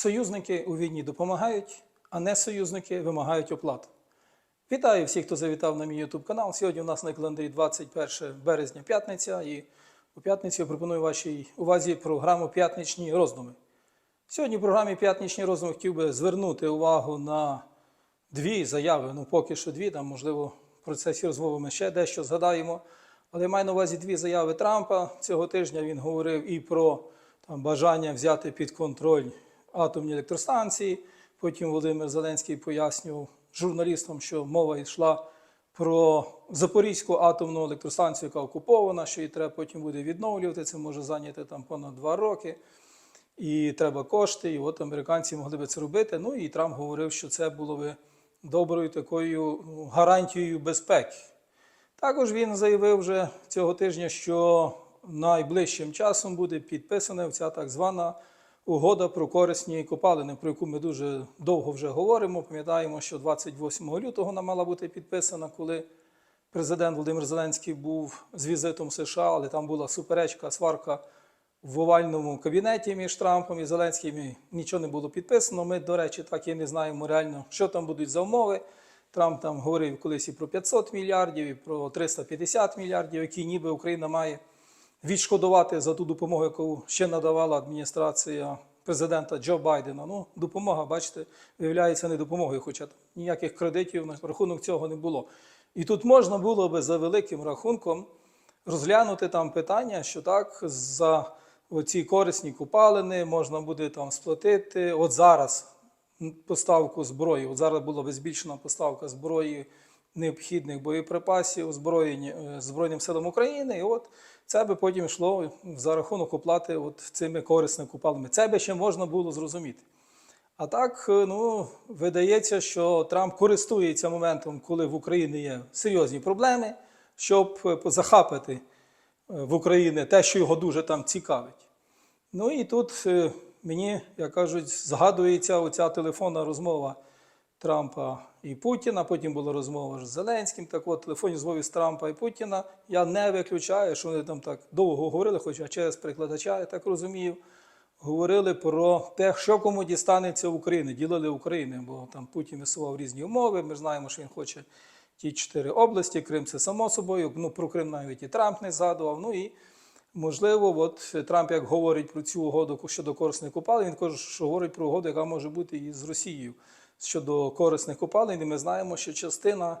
Союзники у війні допомагають, а не союзники вимагають оплату. Вітаю всіх, хто завітав на мій YouTube канал. Сьогодні у нас на календарі 21 березня п'ятниця, і у п'ятницю я пропоную вашій увазі програму П'ятничні роздуми. Сьогодні в програмі П'ятничні роздуми хотів би звернути увагу на дві заяви. Ну, поки що дві, там, можливо, в процесі розмови ми ще дещо згадаємо. Але я маю на увазі дві заяви Трампа. Цього тижня він говорив і про там, бажання взяти під контроль атомні електростанції. Потім Володимир Зеленський пояснював журналістам, що мова йшла про Запорізьку атомну електростанцію, яка окупована, що її треба потім буде відновлювати. Це може зайняти там понад два роки. І треба кошти, і от американці могли би це робити. Ну і Трамп говорив, що це було би доброю такою ну, гарантією безпеки. Також він заявив вже цього тижня, що найближчим часом буде підписана ця так звана угода про корисні копалини, про яку ми дуже довго вже говоримо. Пам'ятаємо, що 28 лютого вона мала бути підписана, коли президент Володимир Зеленський був з візитом США, але там була суперечка, сварка в овальному кабінеті між Трампом і Зеленським. І нічого не було підписано. Ми, до речі, так і не знаємо реально, що там будуть за умови. Трамп там говорив колись і про 500 мільярдів, і про 350 мільярдів, які ніби Україна має відшкодувати за ту допомогу, яку ще надавала адміністрація президента Джо Байдена. Ну, допомога, бачите, виявляється не допомогою, хоча ніяких кредитів на рахунок цього не було. І тут можна було би за великим рахунком розглянути там питання, що так, за оці корисні купалини можна буде там сплатити. От зараз поставку зброї. От зараз була би збільшена поставка зброї необхідних боєприпасів озброєнь е, Збройним силам України. І от це би потім йшло за рахунок оплати от цими корисними купалами. Це би ще можна було зрозуміти. А так, е, ну, видається, що Трамп користується моментом, коли в Україні є серйозні проблеми, щоб е, захапати е, в Україні те, що його дуже там цікавить. Ну і тут мені, як кажуть, згадується оця телефонна розмова Трампа і Путіна. Потім була розмова з Зеленським. Так от, телефонні розмови з Трампа і Путіна. Я не виключаю, що вони там так довго говорили, хоча через перекладача, я так розумію, говорили про те, що кому дістанеться в Україні, ділили Україну, бо там Путін висував різні умови. Ми знаємо, що він хоче ті чотири області. Крим це само собою. Ну про Крим навіть і Трамп не згадував. Ну і Можливо, от Трамп, як говорить про цю угоду щодо корисних копалин, він каже, що говорить про угоду, яка може бути і з Росією щодо корисних копалин. І ми знаємо, що частина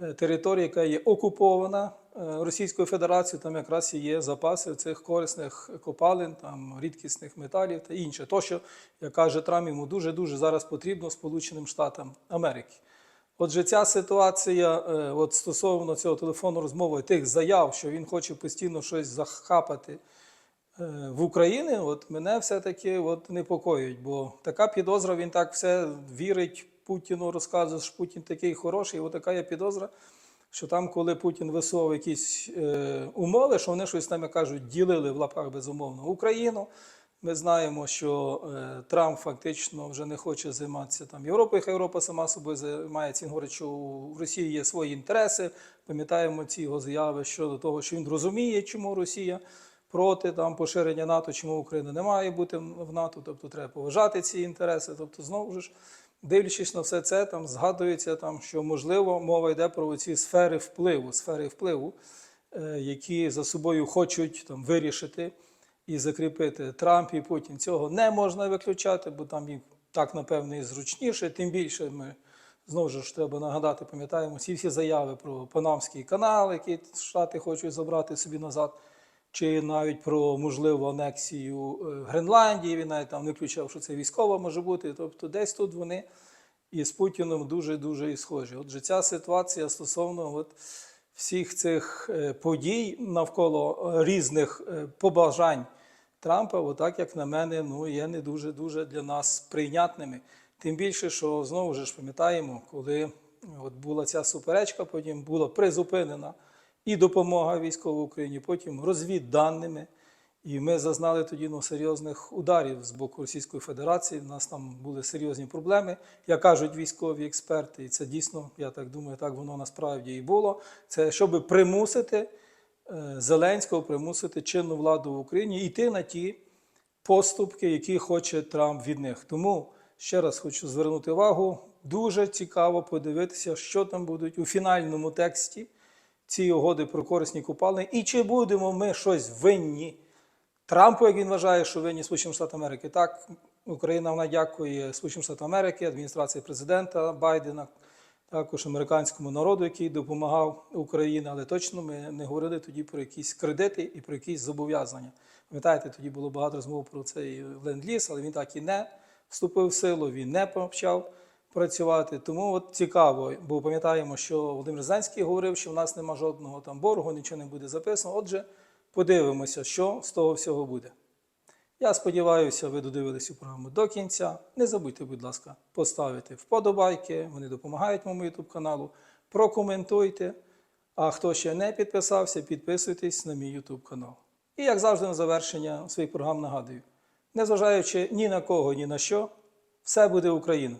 е, території, яка є окупована е, Російською Федерацією, там якраз і є запаси цих корисних копалин, там рідкісних металів та інше. То, що, як каже Трамп, йому дуже-дуже зараз потрібно Сполученим Штатам Америки. Отже, ця ситуація е, от стосовно цього телефонної розмови, тих заяв, що він хоче постійно щось захапати в Україні, от мене все-таки от непокоїть, бо така підозра, він так все вірить Путіну, розказує, що Путін такий хороший. І от така є підозра, що там, коли Путін висував якісь е, умови, що вони щось там, кажуть, ділили в лапках безумовно Україну. Ми знаємо, що е, Трамп фактично вже не хоче займатися там Європою, хай Європа сама собою займається. Він говорить, що в Росії є свої інтереси. Пам'ятаємо ці його заяви щодо того, що він розуміє, чому Росія проти там поширення НАТО, чому Україна не має бути в НАТО, тобто треба поважати ці інтереси. Тобто, знову ж дивлячись на все це, там згадується, там, що можливо мова йде про ці сфери впливу, сфери впливу, е, які за собою хочуть там вирішити і закріпити Трамп і Путін. Цього не можна виключати, бо там їм так, напевно, і зручніше. Тим більше ми знову ж треба нагадати, пам'ятаємо всі всі заяви про Панамський канал, який Штати хочуть забрати собі назад, чи навіть про можливу анексію е, Гренландії. Він навіть там не включав, що це військова може бути. Тобто, десь тут вони із Путіном дуже-дуже і схожі. Отже, ця ситуація стосовно от всіх цих е, подій навколо різних е, побажань Трампа, отак, як на мене, ну, є не дуже-дуже для нас прийнятними. Тим більше, що знову ж пам'ятаємо, коли от була ця суперечка, потім була призупинена і допомога військовій Україні, потім розвідданими. І ми зазнали тоді ну, серйозних ударів з боку Російської Федерації. У нас там були серйозні проблеми, як кажуть військові експерти, і це дійсно, я так думаю, так воно насправді і було. Це щоб примусити е, Зеленського, примусити чинну владу в Україні йти на ті поступки, які хоче Трамп від них. Тому ще раз хочу звернути увагу. Дуже цікаво подивитися, що там будуть у фінальному тексті цієї угоди про корисні купалини, і чи будемо ми щось винні Трампу, як він вважає, що винні Сполученим Штатам Америки. Так, Україна вона дякує Сполученим Штатам Америки, адміністрації президента Байдена, також американському народу, який допомагав Україні, але точно ми не говорили тоді про якісь кредити і про якісь зобов'язання. Пам'ятаєте, тоді було багато розмов про цей ленд-ліз, але він так і не вступив в силу, він не почав працювати. Тому от цікаво, бо пам'ятаємо, що Володимир Зеленський говорив, що в нас нема жодного там боргу, нічого не буде записано. Отже, подивимося, що з того всього буде. Я сподіваюся, ви додивились цю програму до кінця. Не забудьте, будь ласка, поставити вподобайки, вони допомагають моєму YouTube каналу. Прокоментуйте. А хто ще не підписався, підписуйтесь на мій YouTube канал. І як завжди, на завершення своїх програм нагадую: незважаючи ні на кого, ні на що, все буде Україна.